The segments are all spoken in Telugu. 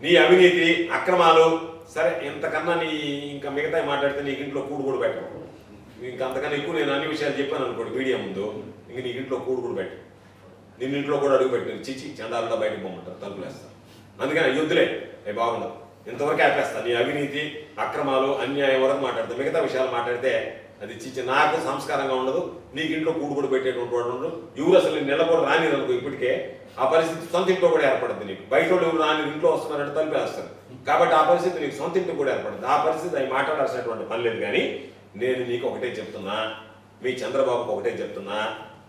నీ అవినీతి అక్రమాలు సరే ఇంతకన్నా నీ ఇంకా మిగతా మాట్లాడితే నీకు ఇంట్లో కూడు కూడా పెట్టవు ఇంకా అంతకన్నా ఎక్కువ నేను అన్ని విషయాలు చెప్పాను అనుకోండి మీడియా ముందు ఇంక నీకు ఇంట్లో కూడు కూడా పెట్టు నిన్న ఇంట్లో కూడా అడుగు పెట్టి చిచి చందాలలో బయటకు పోమంటారు తలుపులేస్తారు అందుకని యుద్ధులే అవి బాగుండదు. ఇంతవరకు ఆపేస్తాను నీ అవినీతి అక్రమాలు అన్యాయం వరకు మాట్లాడతాను మిగతా విషయాలు మాట్లాడితే అది చిచ్చి నాకు సంస్కారంగా ఉండదు నీకు ఇంట్లో కూడు కూడా పెట్టేటువంటి వాడు ఉండదు ఎవరు అసలు నెల కూడా రానిదనుకో ఇప్పటికే ఆ పరిస్థితి సొంత ఇంట్లో కూడా ఏర్పడుతుంది నీకు. బయట వాళ్ళు రాని ఇంట్లో వస్తున్నారంటే తలిపేస్తారు కాబట్టి ఆ పరిస్థితి నీకు సొంత ఇంట్లో కూడా ఏర్పడుతుంది ఆ పరిస్థితి అవి మాట్లాడాల్సినటువంటి పని లేదు కానీ నేను నీకు ఒకటే చెప్తున్నా మీ చంద్రబాబుకు ఒకటే చెప్తున్నా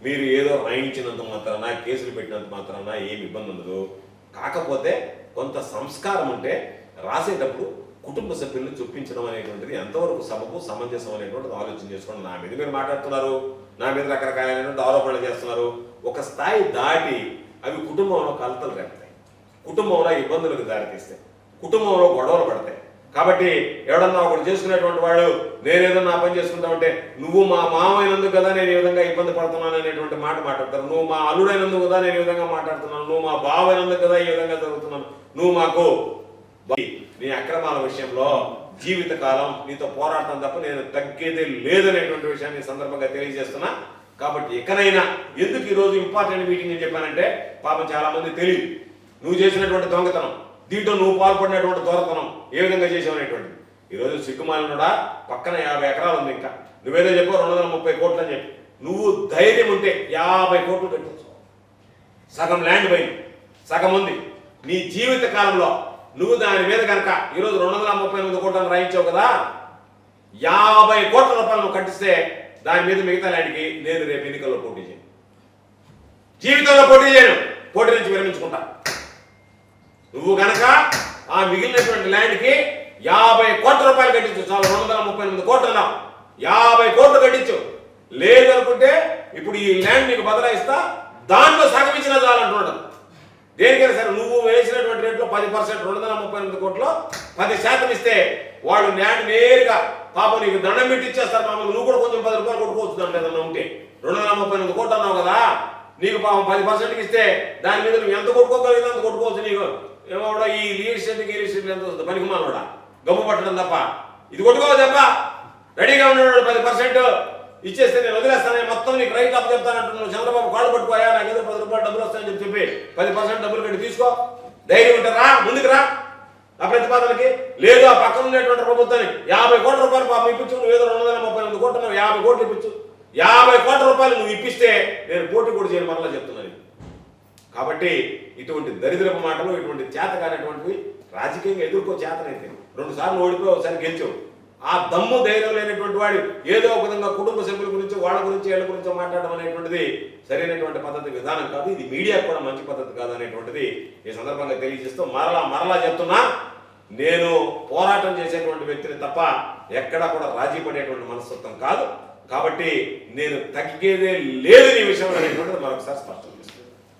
మీరు ఏదో రాయించినంత మాత్రాన కేసులు పెట్టినంత మాత్రాన ఏమి ఇబ్బంది ఉండదు. కాకపోతే కొంత సంస్కారం ఉంటే రాసేటప్పుడు కుటుంబ సభ్యులను చొప్పించడం అనేటువంటిది ఎంతవరకు సభకు సమంజసం అనేటువంటిది ఆలోచన చేసుకోండి. నా మీద మీరు మాట్లాడుతున్నారు. నా మీద రకరకాలైనటువంటి ఆరోపణలు చేస్తున్నారు. ఒక స్థాయి దాటి అవి కుటుంబంలో కలతలు రేపుతాయి కుటుంబంలో ఇబ్బందులకు దారితీస్తాయి. కుటుంబంలో గొడవలు పడతాయి. కాబట్టి ఎవడన్నా ఒకటి చేసుకునేటువంటి వాడు నేనేదో నా పని చేసుకుంటా ఉంటే నువ్వు మా మామైనందుకు కదా నేను ఈ విధంగా ఇబ్బంది పడుతున్నాను అనేటువంటి మాట మాట్లాడతారు. నువ్వు మా అల్లుడైనందుకు కదా నేను ఈ విధంగా మాట్లాడుతున్నాను. నువ్వు మా బావైనందుకు కదా ఈ విధంగా జరుగుతున్నాను. నువ్వు మాకు నీ అక్రమాల విషయంలో జీవితకాలం నీతో పోరాటం తప్ప నేను తగ్గేదే లేదనేటువంటి విషయాన్ని సందర్భంగా తెలియజేస్తున్నా. కాబట్టి ఎక్కడైనా ఎందుకు ఈరోజు ఇంపార్టెంట్ మీటింగ్ అని చెప్పానంటే పాపం చాలా మంది తెలియదు. నువ్వు చేసినటువంటి దొంగతనం దీంట్లో నువ్వు పాల్పడినటువంటి దొరతనం ఏ విధంగా చేసావు అనేటువంటి ఈరోజు సిగ్గుమాలినుడా పక్కన యాభై ఎకరాలు ఉంది ఇంకా. నువ్వేదో చెప్పావు రెండు వందల ముప్పై కోట్లు అని చెప్పి. నువ్వు ధైర్యం ఉంటే యాభై కోట్లు పెట్టచ్చు. సగం ల్యాండ్ పోయింది. సగం ఉంది. నీ జీవిత కాలంలో నువ్వు దాని మీద కనుక ఈరోజు రెండు వందల ముప్పై ఎనిమిది కోట్లను రాయించావు కదా యాభై కోట్ల రూపాయలు నువ్వు కట్టిస్తే దాని మీద మిగతా ల్యాండ్కి నేను రేపు ఎన్నికల్లో పోటీ చేయను. జీవితంలో పోటీ చేయను. పోటీ నుంచి విరమించుకుంటా. నువ్వు గనక ఆ మిగిలినటువంటి ల్యాండ్కి యాభై కోట్ల రూపాయలు కట్టించు. చాలు రెండు వందల ముప్పై ఎనిమిది కోట్లు అన్నావు. యాభై కోట్లు కట్టించు. లేదు అనుకుంటే ఇప్పుడు ఈ ల్యాండ్ నీకు బదలాయిస్తా దాంట్లో సగం చాలంటున్నాడు దేనికైనా సరే నువ్వు వేసినటువంటి రేట్లో పది పర్సెంట్ రెండు వందల ముప్పై ఎనిమిది కోట్లు పది శాతం ఇస్తే వాళ్ళు ల్యాండ్ నేరుగా పాపం నీకు దండం పెట్టి ఇచ్చేస్తారు పాపం. నువ్వు కూడా కొంచెం పది రూపాయలు కొట్టుకోవచ్చు దాంట్లో ఏదన్నా ఉంటే. రెండు వందల ముప్పై ఎనిమిది కోట్లు అన్నావు కదా? నీకు పాపం పది పర్సెంట్కి ఇస్తే దాని మీద నువ్వు ఎంత కొట్టుకోగలిగితే అంత కొట్టుకోవచ్చు నీకు. ఏమో కూడా ఈ రియల్ ఈ రియల్ ఎంత వస్తుంది? పనికి మానోడా గమ్ము పట్టడం తప్ప. ఇది కొట్టుకోవాలి తప్ప. రెడీగా ఉన్నాడు పది పర్సెంట్ ఇచ్చేస్తే నేను వదిలేస్తాను. మొత్తం నీకు రైట్ అప్ చెప్తానంటున్నాను చంద్రబాబు కాళ్ళు పట్టుకోయా? నాకు ఏదో పది రూపాయలు డబ్బులు వస్తాయని చెప్పి చెప్పి పది పర్సెంట్ డబ్బులు కట్టి తీసుకో. ధైర్యం ఉంటే రా ముందుకు రా. ఆ ప్రతిపాదనకి లేదు. ఆ పక్కన ఉండేటువంటి ప్రభుత్వాన్ని యాభై కోట్లు రూపాయలు ఇప్పించు నువ్వు ఏదో రెండు వందల ముప్పై ఎనిమిది కోట్లు నువ్వు యాభై కోట్లు ఇప్పించు. యాభై కోట్ల రూపాయలు నువ్వు ఇప్పిస్తే నేను పోటీ కూడా చేయను మరలా చెప్తున్నాను కాబట్టి ఇటువంటి దరిద్రపు మాటలు ఇటువంటి చేత కానటువంటివి రాజకీయంగా ఎదుర్కో చేతనైతే. రెండు సార్లు ఓడిపోయి ఒకసారి గెలిచావు. ఆ దమ్ము ధైర్యం లేనటువంటి వాడు ఏదో ఒక విధంగా కుటుంబ సభ్యుల గురించి వాళ్ళ గురించి వీళ్ళ గురించి మాట్లాడడం అనేటువంటిది సరైనటువంటి పద్ధతి విధానం కాదు. ఇది మీడియా కూడా మంచి పద్ధతి కాదు అనేటువంటిది ఈ సందర్భంగా తెలియజేస్తూ మరలా మరలా చెప్తున్నా. నేను పోరాటం చేసేటువంటి వ్యక్తిని తప్ప ఎక్కడా కూడా రాజీ పడేటువంటి మనస్తత్వం కాదు. కాబట్టి నేను తగ్గేదే లేదు ఈ విషయంలో అనేటువంటిది మరొకసారి స్పష్టం చేస్తాను.